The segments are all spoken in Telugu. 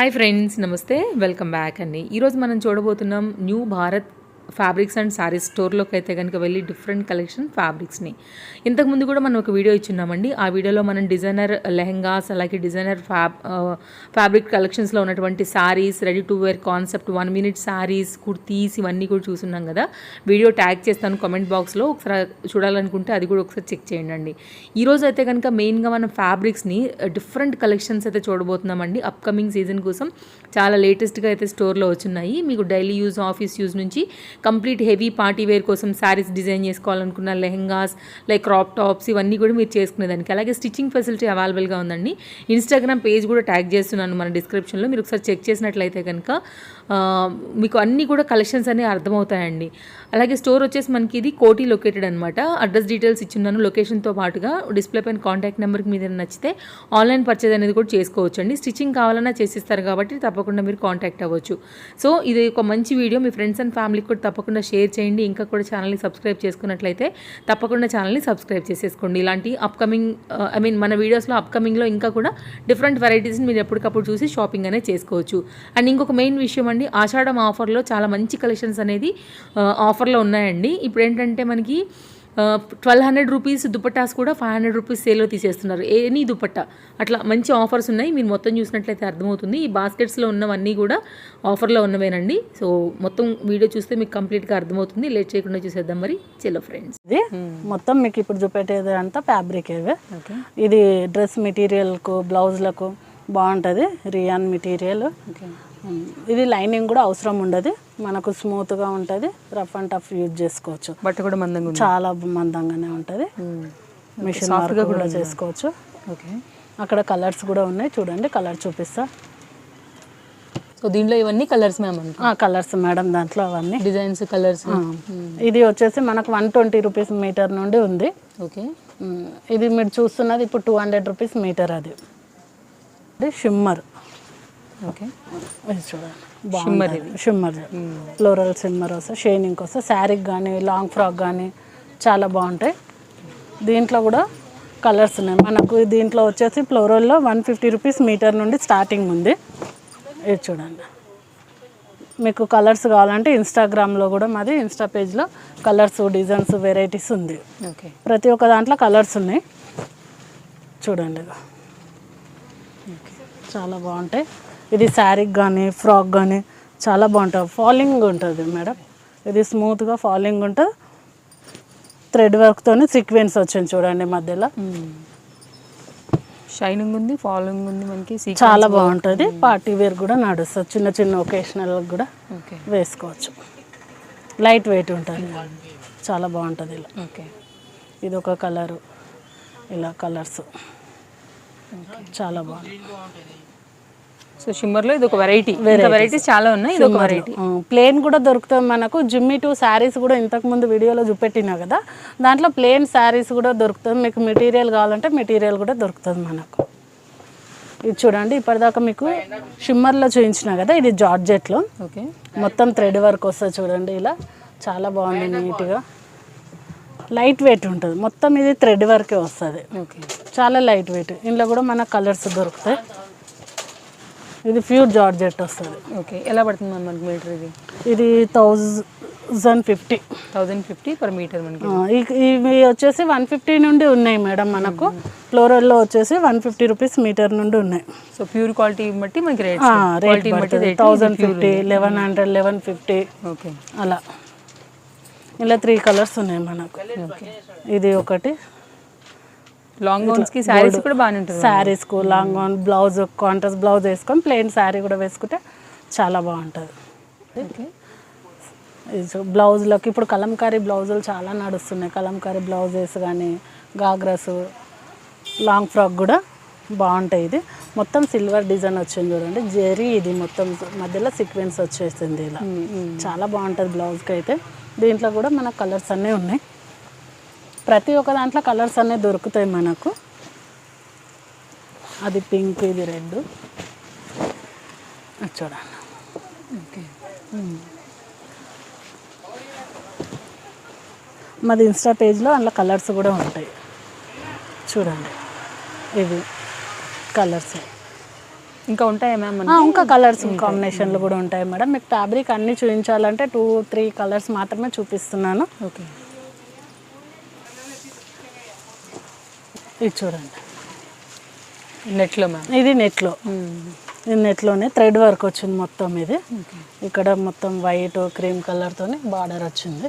హాయ్ ఫ్రెండ్స్ నమస్తే వెల్కమ్ బ్యాక్ అండి. ఈరోజు మనం చూడబోతున్నాం new Bharat fabrics and saris స్టోర్లోకి అయితే కనుక వెళ్ళి డిఫరెంట్ కలెక్షన్ ఫ్యాబ్రిక్స్ని. ఇంతకుముందు కూడా మనం ఒక వీడియో ఇచ్చున్నామండి. ఆ వీడియోలో మనం డిజైనర్ లెహెంగాస్ అలాగే డిజైనర్ ఫ్యాబ్ ఫ్యాబ్రిక్ కలెక్షన్స్లో ఉన్నటువంటి saris ready to wear concept one minute saris kurtis ఇవన్నీ కూడా చూసున్నాం కదా. వీడియో ట్యాగ్ చేస్తాను కామెంట్ బాక్స్లో ఒకసారి చూడాలనుకుంటే అది కూడా ఒకసారి చెక్ చేయండి ఈరోజు అయితే కనుక మెయిన్గా మనం ఫ్యాబ్రిక్స్ని డిఫరెంట్ కలెక్షన్స్ అయితే చూడబోతున్నామండి. అప్కమింగ్ సీజన్ కోసం చాలా లేటెస్ట్గా అయితే స్టోర్లో వచ్చున్నాయి. మీకు డైలీ యూజ్ ఆఫీస్ యూజ్ నుంచి కంప్లీట్ హెవీ పార్టీ వేర్ కోసం శారీస్ డిజైన్ చేసుకోవాలనుకున్న లెహెంగాస్ లైక్ క్రాప్ టాప్స్ ఇవన్నీ కూడా మీరు చేసుకునేదానికి. అలాగే స్టిచ్చింగ్ ఫెసిలిటీ అవైలబుల్గా ఉందండి. ఇన్స్టాగ్రామ్ పేజ్ కూడా ట్యాగ్ చేస్తున్నాను మన డిస్క్రిప్షన్లో. మీరు ఒకసారి చెక్ చేసినట్లయితే కనుక మీకు అన్నీ కూడా కలెక్షన్స్ అనేవి అర్థమవుతాయండి. అలాగే స్టోర్ వచ్చేసి మనకి ఇది కోటి లొకేటెడ్ అనమాట అడ్రస్ డీటెయిల్స్ ఇచ్చున్నాను. లొకేషన్తో పాటుగా డిస్ప్లే పైన కాంటాక్ట్ నెంబర్కి మీద నచ్చితే ఆన్లైన్ పర్చేజ్ అనేది కూడా చేసుకోవచ్చు అండి స్టిచ్చింగ్ కావాలన్నా చేసిస్తారు కాబట్టి తప్పకుండా మీరు కాంటాక్ట్ అవ్వచ్చు. సో ఇది ఒక మంచి వీడియో మీ ఫ్రెండ్స్ అండ్ ఫ్యామిలీకి కూడా తప్పకుండా షేర్ చేయండి. ఇంకా కూడా ఛానల్ని సబ్స్క్రైబ్ చేసుకున్నట్లయితే తప్పకుండా ఛానల్ని సబ్స్క్రైబ్ చేసేసుకోండి. ఇలాంటి అప్కమింగ్ ఐ మీన్ మన వీడియోస్లో అప్కమింగ్లో ఇంకా కూడా డిఫరెంట్ వెరైటీస్ని మీరు ఎప్పటికప్పుడు చూసి షాపింగ్ అనేది చేసుకోవచ్చు. అండ్ ఇంకొక మెయిన్ విషయం అండి ఆషాఢం ఆఫర్లో చాలా మంచి కలెక్షన్స్ అనేది ఆఫర్లో ఉన్నాయండి. ఇప్పుడు ఏంటంటే మనకి ట్వెల్వ్ హండ్రెడ్ రూపీస్ దుపట్టాస్ కూడా ఫైవ్ హండ్రెడ్ రూపీస్ సేల్లో తీసేస్తున్నారు. ఎనీ దుపట్టా. అట్లా మంచి ఆఫర్స్ ఉన్నాయి. మీరు మొత్తం చూసినట్లయితే అర్థమవుతుంది. ఈ బాస్కెట్స్లో ఉన్నవన్నీ కూడా ఆఫర్లో ఉన్నవేనండి. సో మొత్తం వీడియో చూస్తే మీకు కంప్లీట్గా అర్థమవుతుంది. లేట్ చేయకుండా చూసేద్దాం మరి. చెల్లో ఫ్రెండ్స్. ఇది మొత్తం మీకు ఇప్పుడు చూపెట్టేది అంతా ఫ్యాబ్రిక్ ఇవి ఇది డ్రెస్ మెటీరియల్కు బ్లౌజ్లకు బాగుంటుంది. Rayon material. ఇది లైనింగ్ కూడా అవసరం ఉండదు. మనకు స్మూత్గా ఉంటుంది. రఫ్ అండ్ టఫ్ యూజ్ చేసుకోవచ్చు. బట్ట కూడా మందంగా చాలా మందంగానే ఉంటుంది. మిషన్ వర్క్ కూడా చేసుకోవచ్చు. ఓకే. అక్కడ కలర్స్ కూడా ఉన్నాయి. చూడండి కలర్ చూపిస్తా. సో దీంట్లో ఇవన్నీ కలర్స్ మ్యామ్ కలర్స్ మేడం దాంట్లో అవన్నీ. డిజైన్స్ కలర్స్ ఇది వచ్చేసి మనకు వన్ ట్వంటీ రూపీస్ మీటర్ నుండి ఉంది. ఓకే. ఇది మీరు చూస్తున్నది ఇప్పుడు టూ హండ్రెడ్ రూపీస్ మీటర్ అది. Shimmer okay. Shimmer shimmer floral shimmer వస్తే షైనింగ్ వస్తే శారీకి కానీ లాంగ్ ఫ్రాక్ కానీ చాలా బాగుంటాయి. దీంట్లో కూడా కలర్స్ ఉన్నాయి. మనకు దీంట్లో వచ్చేసి ఫ్లోరల్లో వన్ ఫిఫ్టీ రూపీస్ మీటర్ నుండి స్టార్టింగ్ ఉంది. ఇది చూడండి. మీకు కలర్స్ కావాలంటే ఇన్స్టాగ్రామ్లో కూడా మాది ఇన్స్టా పేజ్లో కలర్స్ డిజైన్స్ వెరైటీస్ ఉంది. ఓకే. ప్రతి ఒక్క దాంట్లో కలర్స్ ఉన్నాయి. చూడండి. చాలా బాగుంటాయి. ఇది శారీకి కానీ ఫ్రాక్ కానీ చాలా బాగుంటుంది. ఫాలింగ్ ఉంటుంది మేడం. ఇది స్మూత్గా ఫాలింగ్ ఉంటుంది. థ్రెడ్ వర్క్తో సీక్వెన్స్ వచ్చింది చూడండి మధ్యలో. షైనింగ్ ఉంది ఫాలోయింగ్ ఉంది మనకి చాలా బాగుంటుంది. పార్టీ వేర్ కూడా నడుస్తుంది. చిన్న చిన్న ఒకేషనల్ కూడా వేసుకోవచ్చు. లైట్ వెయిట్ ఉంటుంది. చాలా బాగుంటుంది ఇలా. ఓకే ఇది ఒక కలరు ఇలా కలర్స్ చాలా బాగుంది. సో షిమ్మర్లో ఇది ఒక వెరైటీ వెరైటీస్ చాలా ఉన్నాయి ఇది ఒక వెరైటీ ప్లేన్ కూడా దొరుకుతుంది మనకు. జిమ్మి టూ శారీస్ కూడా ఇంతకు ముందు వీడియోలో చూపెట్టినా కదా. దాంట్లో ప్లేన్ శారీస్ కూడా దొరుకుతుంది మీకు మెటీరియల్ కావాలంటే మెటీరియల్ కూడా దొరుకుతుంది మనకు. ఇది చూడండి ఇప్పటిదాకా మీకు షిమ్మర్లో చూపించిన కదా ఇది జార్జెట్లో. ఓకే. మొత్తం థ్రెడ్ వర్క్ వస్తుంది చూడండి ఇలా. చాలా బాగుంది నీట్గా. లైట్ వెయిట్ ఉంటుంది. మొత్తం ఇది థ్రెడ్ వర్కే వస్తుంది. ఓకే. చాలా లైట్ వెయిట్ ఇందులో కూడా మనకు కలర్స్ దొరుకుతాయి. ఇది ప్యూర్ జార్జెట్ వస్తుంది. ఓకే ఎలా పడుతుంది మ్యామ్ మనకి మీటర్ ఇది? ఇది thousand fifty. Thousand fifty per metre మనకి. ఇవి వచ్చేసి వన్ ఫిఫ్టీ నుండి ఉన్నాయి మేడం మనకు. ఫ్లోరల్లో వచ్చేసి వన్ ఫిఫ్టీ రూపీస్ మీటర్ నుండి ఉన్నాయి. సో ప్యూర్ క్వాలిటీ బట్టి మనకి రేట్ రేట్ క్వాలిటీ బట్టి thousand fifty eleven hundred eleven fifty. Okay. అలా. ఇలా త్రీ కలర్స్ ఉన్నాయి మనకు. ఇది ఒకటి. లాంగ్ గౌన్స్కి శారీస్ కూడా బాగానే ఉంటుంది శారీస్కు long on blouse contrast blouse వేసుకొని ప్లెయిన్ శారీ కూడా వేసుకుంటే చాలా బాగుంటుంది. బ్లౌజ్లోకి ఇప్పుడు కలంకారీ బ్లౌజులు చాలా నడుస్తున్నాయి. కలంకారీ బ్లౌజెస్ కానీ గాగ్రాస్ లాంగ్ ఫ్రాక్ కూడా బాగుంటాయి ఇది. మొత్తం సిల్వర్ డిజైన్ వచ్చింది చూడండి. జెరీ ఇది మొత్తం మధ్యలో సీక్వెన్స్ వచ్చేసింది ఇలా. చాలా బాగుంటుంది బ్లౌజ్కి అయితే. దీంట్లో కూడా మన కలర్స్ అన్నీ ఉన్నాయి. ప్రతి ఒక్క దాంట్లో కలర్స్ అన్నీ దొరుకుతాయి మనకు. అది పింక్ ఇది రెడ్. చూడండి. ఓకే. మాది ఇన్స్టా పేజ్లో అందులో కలర్స్ కూడా ఉంటాయి. చూడండి. ఇవి కలర్స్. ఇంకా ఉంటాయా మ్యామ్ ఇంకా కలర్స్ కాంబినేషన్లు కూడా ఉంటాయి మేడం. మీకు ఫ్యాబ్రిక్ అన్ని చూపించాలంటే టూ త్రీ కలర్స్ మాత్రమే చూపిస్తున్నాను. ఓకే. ఇది చూడండి. నెట్లో మ్యామ్. ఇది నెట్లో. ఇది నెట్లోనే థ్రెడ్ వర్క్ వచ్చింది మొత్తం ఇది. ఇక్కడ మొత్తం వైట్ క్రీమ్ కలర్తోని బార్డర్ వచ్చింది.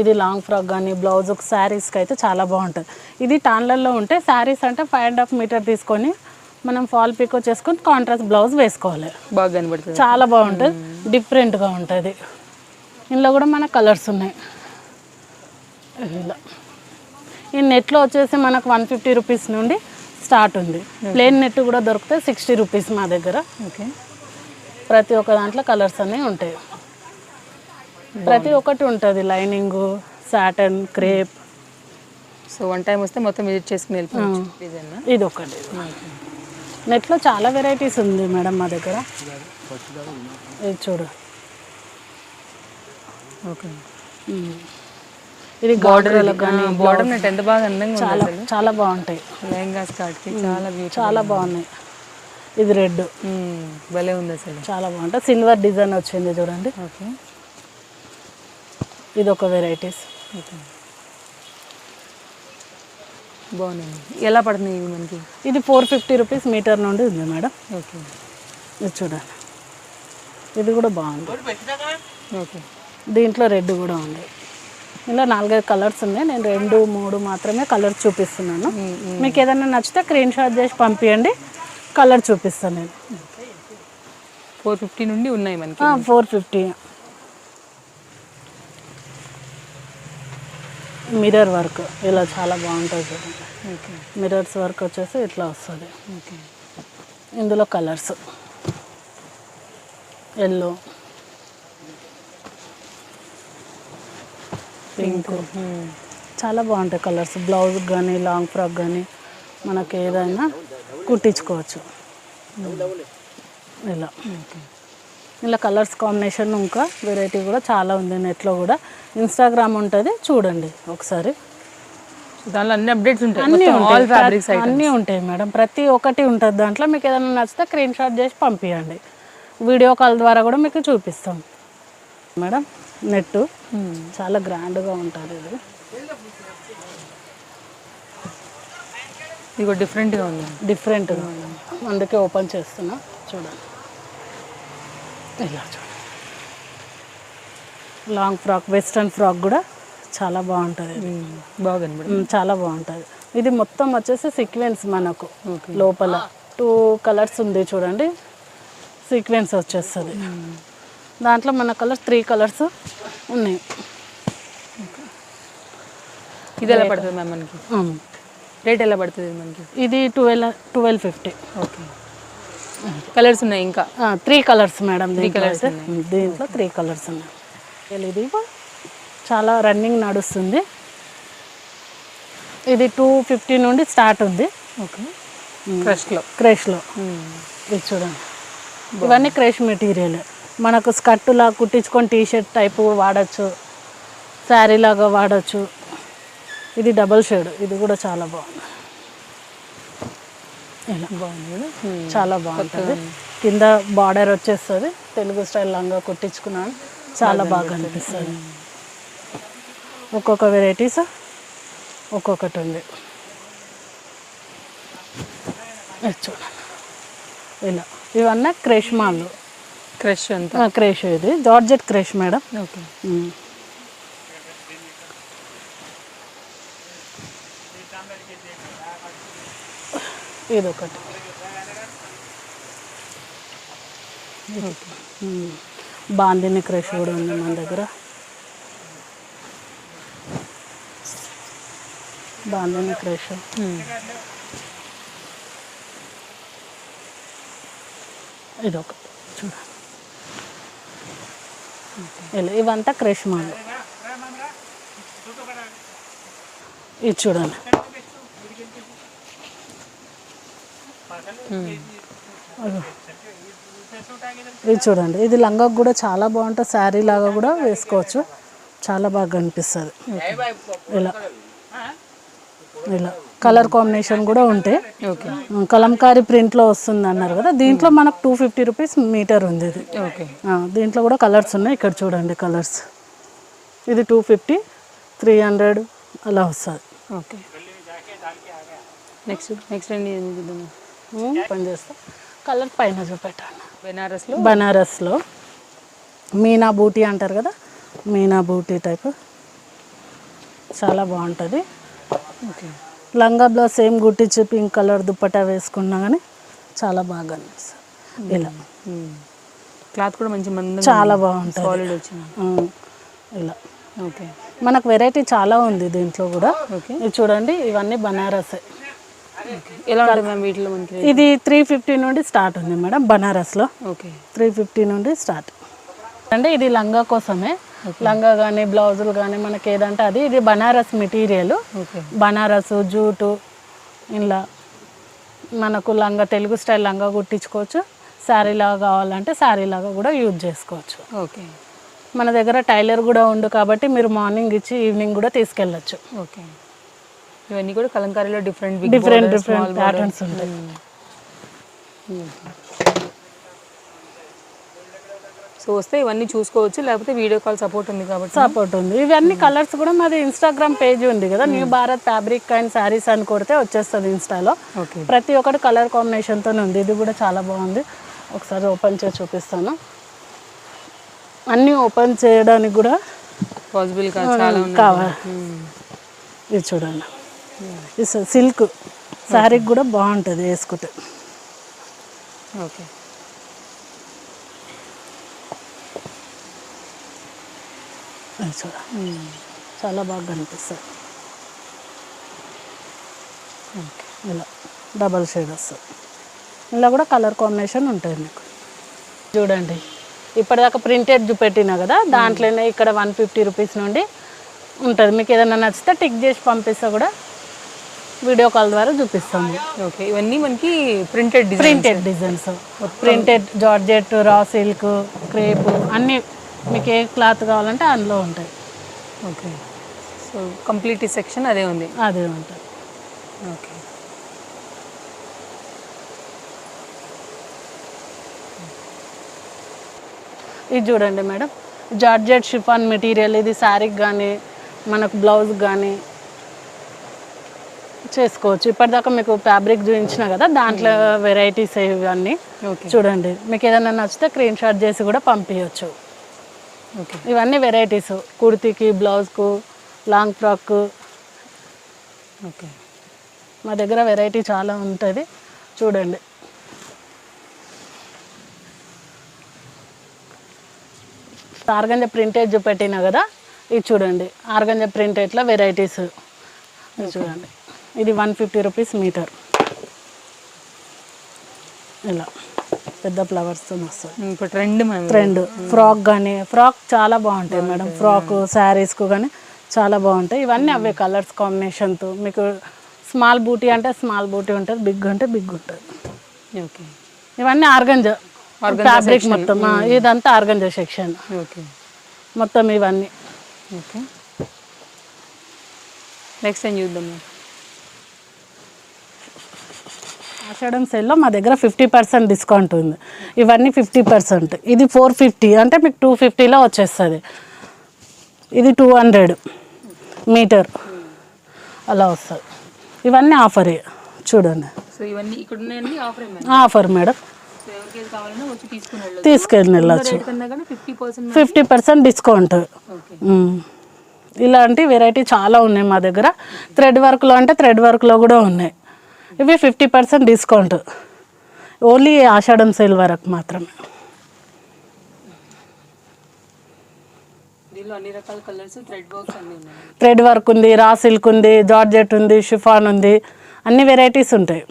ఇది లాంగ్ ఫ్రాక్ కానీ బ్లౌజ్ శారీస్కి అయితే చాలా బాగుంటుంది. ఇది టాన్లలో ఉంటే శారీస్ అంటే ఫైవ్ అండ్ హాఫ్ మీటర్ తీసుకొని మనం ఫాల్ పికో చేసుకొని కాంట్రాస్ట్ బ్లౌజ్ వేసుకోవాలి. బాగా కనబడుతుంది. చాలా బాగుంటుంది. డిఫరెంట్గా ఉంటుంది. ఇందులో కూడా మన కలర్స్ ఉన్నాయి. ఇలా. ఈ నెట్లో వచ్చేసి మనకు వన్ ఫిఫ్టీ రూపీస్ నుండి స్టార్ట్ ఉంది. ప్లేన్ నెట్ కూడా దొరికితే సిక్స్టీ రూపీస్ మా దగ్గర. ఓకే. ప్రతి ఒక్క దాంట్లో కలర్స్ అనేవి ఉంటాయి. ప్రతి ఒక్కటి ఉంటుంది. Lining satin crepe. So one time వస్తే మొత్తం విజిట్ చేసుకుని వెళ్ళిపోవచ్చు ఇది ఒకటి. నెట్లో చాలా వెరైటీస్ ఉంది మేడం మా దగ్గర. ఇది చూడు. ఓకే. ఇది బార్డర్ బార్డర్ నెట్ ఎంత బాగా అందంగా చాలా చాలా బాగుంటాయి. లెహంగా స్కర్ట్కి చాలా చాలా బాగున్నాయి. ఇది రెడ్. భలే ఉంది అసలు. చాలా బాగుంటుంది సిల్వర్ డిజైన్ వచ్చింది చూడండి. ఓకే. ఇది ఒక వెరైటీస్ ఓకే. బాగున్నాయి ఎలా పడుతున్నాయి ఇవి మనకి? ఇది ఫోర్ ఫిఫ్టీ రూపీస్ మీటర్ నుండి ఉంది మేడం. ఓకే. ఇది చూడండి. ఇది కూడా బాగుంది. ఓకే. దీంట్లో రెడ్ కూడా ఉంది. ఇలా నాలుగైదు కలర్స్ ఉన్నాయి. నేను రెండు మూడు మాత్రమే కలర్స్ చూపిస్తున్నాను. మీకు ఏదైనా నచ్చితే స్క్రీన్ షాట్ చేసి పంపించండి కలర్ చూపిస్తాను నేను. ఫోర్ ఫిఫ్టీ నుండి ఉన్నాయి మనకి. Four fifty. మిర్రర్ వర్క్ ఇలా చాలా బాగుంటుంది చూడండి. ఓకే. మిర్రర్స్ వర్క్ వచ్చేసి ఇట్లా వస్తుంది. ఓకే. ఇందులో కలర్స్. ఎల్లో. పింక్. చాలా బాగుంటాయి కలర్స్. బ్లౌజ్ కానీ లాంగ్ ఫ్రాక్ కానీ మనకి ఏదైనా కుట్టించుకోవచ్చు. ఇలా. ఇలా కలర్స్ కాంబినేషన్ ఇంకా వెరైటీ కూడా చాలా ఉంది నెట్లో కూడా. ఇన్స్టాగ్రామ్ ఉంటుంది చూడండి ఒకసారి. దానిలో అన్ని అప్డేట్స్ ఉంటాయి ఆల్ ఫ్యాబ్రిక్స్ అన్నీ ఉంటాయి మేడం. ప్రతి ఒక్కటి ఉంటుంది దాంట్లో. మీకు ఏదైనా నచ్చితే స్క్రీన్ షాట్ చేసి పంపించండి వీడియో కాల్ ద్వారా కూడా మీకు చూపిస్తాం. మేడం నెట్ చాలా గ్రాండ్గా ఉంటుంది ఇది. ఇది డిఫరెంట్గా ఉంది. డిఫరెంట్గా అందుకే ఓపెన్ చేస్తున్నా. చూడండి. ఇలా చూడండి లాంగ్ ఫ్రాక్ వెస్ట్రన్ ఫ్రాక్ కూడా చాలా బాగుంటుంది ఇది. బాగా కనబడుతుంది మ్, చాలా బాగుంటుంది. ఇది మొత్తం వచ్చేసి సీక్వెన్స్ మనకు లోపల. టూ కలర్స్ ఉంది చూడండి. సీక్వెన్స్ వచ్చేస్తుంది. దాంట్లో మన కలర్స్ త్రీ కలర్స్ ఉన్నాయి. ఇది ఎలా పడుతుంది మ్యామ్ మనకి. రేట్ ఎలా పడుతుంది మనకి? ఇది twelve twelve fifty. Okay. Colours ఉన్నాయి ఇంకా? త్రీ కలర్స్ మేడం అయితే. మ్, దీంట్లో త్రీ కలర్స్ ఉన్నాయి. ఇది చాలా రన్నింగ్ నడుస్తుంది. ఇది టూ ఫిఫ్టీ నుండి స్టార్ట్ ఉంది. ఓకే. క్రష్లో క్రేష్లో ఇది చూడండి. ఇవన్నీ క్రేష్ మెటీరియల్ మనకు స్కర్టులా కుట్టించుకొని టీ షర్ట్ టైపు వాడచ్చు. శారీ లాగా వాడచ్చు. ఇది డబల్ షేడ్. ఇది కూడా చాలా బాగుంది. ఇలా బాగుంది చాలా బాగుంటుంది. కింద బార్డర్ వచ్చేస్తుంది. తెలుగు స్టైల్ లాగా కుట్టించుకున్నాను. చాలా బాగా అనిపిస్తుంది. ఒక్కొక్క వెరైటీస్ ఒక్కొక్కటి ఉంది. చూడండి ఇలా. ఇవన్నీ క్రేష్ మాలు క్రష్ అంతా? క్రేష్ ఇది. Georgette crush madam. ఓకే. ఇది ఒకటి. బాందిని క్రష్ కూడా ఉంది మన దగ్గర. బాందిని క్రష్. ఇది ఒకటి చూడండి ఇలా ఇవంతా క్రష్ మాల్ ఇది చూడండి. ఇది చూడండి. ఇది లంగాకు కూడా చాలా బాగుంటుంది. శారీ లాగా కూడా వేసుకోవచ్చు. చాలా బాగా అనిపిస్తుంది ఇలా. ఇలా. కలర్ కాంబినేషన్ కూడా ఉంటాయి ఓకే. కలంకారీ ప్రింట్లో వస్తుంది అన్నారు కదా దీంట్లో మనకు టూ ఫిఫ్టీ రూపీస్ మీటర్ ఉంది ఇది. దీంట్లో కూడా కలర్స్ ఉన్నాయి ఇక్కడ చూడండి కలర్స్. ఇది టూ ఫిఫ్టీ త్రీ హండ్రెడ్ అలా వస్తుంది. ఓకే. నెక్స్ట్ నెక్స్ట్ పని చేస్తా. కలర్ పైన చూపెట్టాను బెనారస్లో? బనారస్లో. మీనా బూటీ అంటారు కదా మీనా బూటీ టైప్. చాలా బాగుంటుంది. ఓకే. లంగా బ్లౌజ్ సేమ్ గుట్టించి పింక్ కలర్ దుప్పటా వేసుకున్నా కానీ చాలా బాగా అనిపిస్తుంది ఇలా. క్లాత్ కూడా మంచి మంది చాలా బాగుంటుంది. సాలిడ్ వచ్చింది. ఇలా. ఓకే. మనకు వెరైటీ చాలా ఉంది దీంట్లో కూడా. ఓకే. ఇది చూడండి ఇవన్నీ బనారస్. ఎలా వీటిలో మనకి? ఇది త్రీ ఫిఫ్టీ నుండి స్టార్ట్ ఉంది మేడం బనారస్లో. ఓకే. త్రీ ఫిఫ్టీ నుండి స్టార్ట్ అంటే ఇది లంగా కోసమే. లంగా కానీ బ్లౌజులు కానీ మనకి ఏదంటే అది ఇది బనారస్ మెటీరియల్. బనారస్ జూటు ఇలా మనకు లంగా తెలుగు స్టైల్ లంగా కుట్టించుకోవచ్చు. శారీ లాగా కావాలంటే శారీ లాగా కూడా యూజ్ చేసుకోవచ్చు. ఓకే. మన దగ్గర టైలర్ కూడా ఉండు కాబట్టి మీరు మార్నింగ్ ఇచ్చి ఈవినింగ్ కూడా తీసుకెళ్ళచ్చు. ఓకే. ఇవన్నీ కూడా కలంకారీలో డిఫరెంట్ డిఫరెంట్ డిఫరెంట్ ప్యాటర్న్స్ ఉంటాయి. సో వస్తే ఇవన్నీ చూసుకోవచ్చు లేకపోతే వీడియో కాల్ సపోర్ట్ ఉంది కాబట్టి. సపోర్ట్ ఉంది. ఇవన్నీ కలర్స్ కూడా మాది ఇన్స్టాగ్రామ్ పేజ్ ఉంది కదా new Bharat fabric and saris అని కొడితే వచ్చేస్తుంది ఇన్స్టాలో ప్రతి ఒక్కటి కలర్ కాంబినేషన్తో ఉంది. ఇది కూడా చాలా బాగుంది. ఒకసారి ఓపెన్ చేసి చూపిస్తాను. అన్నీ ఓపెన్ చేయడానికి కూడా పాసిబుల్ కావాలి. ఇది చూడండి. సిల్క్ శారీకి కూడా బాగుంటుంది వేసుకుంటే. ఓకే. చాలా బాగా కనిపిస్తుంది ఇలా డబల్ షేడ్ వస్తుంది ఇలా కూడా కలర్ కాంబినేషన్ ఉంటుంది మీకు. చూడండి. ఇప్పటిదాకా ప్రింటెడ్ చూపెట్టినా కదా దాంట్లోనే ఇక్కడ వన్ ఫిఫ్టీ రూపీస్ నుండి ఉంటుంది. మీకు ఏదైనా నచ్చితే టిక్ చేసి పంపిస్తే కూడా వీడియో కాల్ ద్వారా చూపిస్తాము. ఓకే. ఇవన్నీ మనకి printed printed designs. Printed georgette raw silk crepe అన్నీ మీకు ఏ క్లాత్ కావాలంటే అందులో ఉంటాయి. ఓకే. సో కంప్లీట్ సెక్షన్ అదే ఉంది. అదే ఉంటుంది. ఓకే. ఇది చూడండి మేడం. జార్జెట్ షిఫాన్ మెటీరియల్ ఇది శారీకి కానీ మనకు బ్లౌజ్ కానీ చేసుకోవచ్చు. ఇప్పటిదాకా మీకు ఫ్యాబ్రిక్ చూపించిన కదా దాంట్లో వెరైటీస్ ఇవన్నీ ఓకే. చూడండి. మీకు ఏదైనా నచ్చితే స్క్రీన్ షాట్ చేసి కూడా పంపించవచ్చు ఇవన్నీ వెరైటీస్ కుర్తీకి బ్లౌజ్కు లాంగ్ ఫ్రాక్ ఓకే మా దగ్గర వెరైటీ చాలా ఉంటుంది. చూడండి. ఆర్గంజ ప్రింటెడ్ చూపెట్టినా కదా ఇది చూడండి. ఆర్గంజ ప్రింటెడ్లో వెరైటీస్ ఇది చూడండి. ఇది వన్ ఫిఫ్టీ రూపీస్ మీటర్ ఇలా. పెద్ద ఫ్లవర్స్తో ఇప్పుడు ట్రెండ్ ఫ్రాక్ కానీ ఫ్రాక్ చాలా బాగుంటాయి మేడం. ఫ్రాక్ శారీస్కు కానీ చాలా బాగుంటాయి. ఇవన్నీ అవే కలర్స్ కాంబినేషన్తో మీకు స్మాల్ బూటీ అంటే స్మాల్ బూటీ ఉంటుంది బిగ్ అంటే బిగ్ ఉంటుంది. ఓకే. ఇవన్నీ ఆర్గంజ. ఫ్యాబ్రిక్ మొత్తం. ఇదంతా ఆర్గంజ సెక్షన్ ఓకే. మొత్తం ఇవన్నీ. ఓకే. నెక్స్ట్ టైం చూద్దాం ఆషాఢం సేల్లో మా దగ్గర ఫిఫ్టీ పర్సెంట్ డిస్కౌంట్ ఉంది. ఇవన్నీ ఫిఫ్టీ పర్సెంట్ ఇది ఫోర్ ఫిఫ్టీ అంటే మీకు టూ ఫిఫ్టీలో వచ్చేస్తుంది. ఇది టూ హండ్రెడ్ మీటర్. అలా వస్తుంది. ఇవన్నీ ఆఫరే చూడండి. సో ఇవన్నీ ఇక్కడ ఉన్నాయండి ఆఫర్ ఆఫర్ మేడం? తీసుకెళ్ళి వెళ్ళచ్చు. Fifty percent discount. ఇలాంటి వెరైటీ చాలా ఉన్నాయి మా దగ్గర. థ్రెడ్ వర్క్లో అంటే థ్రెడ్ వర్క్లో కూడా ఉన్నాయి. ఇవి fifty percent discount. Only Ashadham sale వరకు మాత్రమే. థ్రెడ్ వర్క్ ఉంది రా సిల్క్ ఉంది జార్జెట్ ఉంది షిఫాన్ ఉంది. అన్ని వెరైటీస్ ఉంటాయి.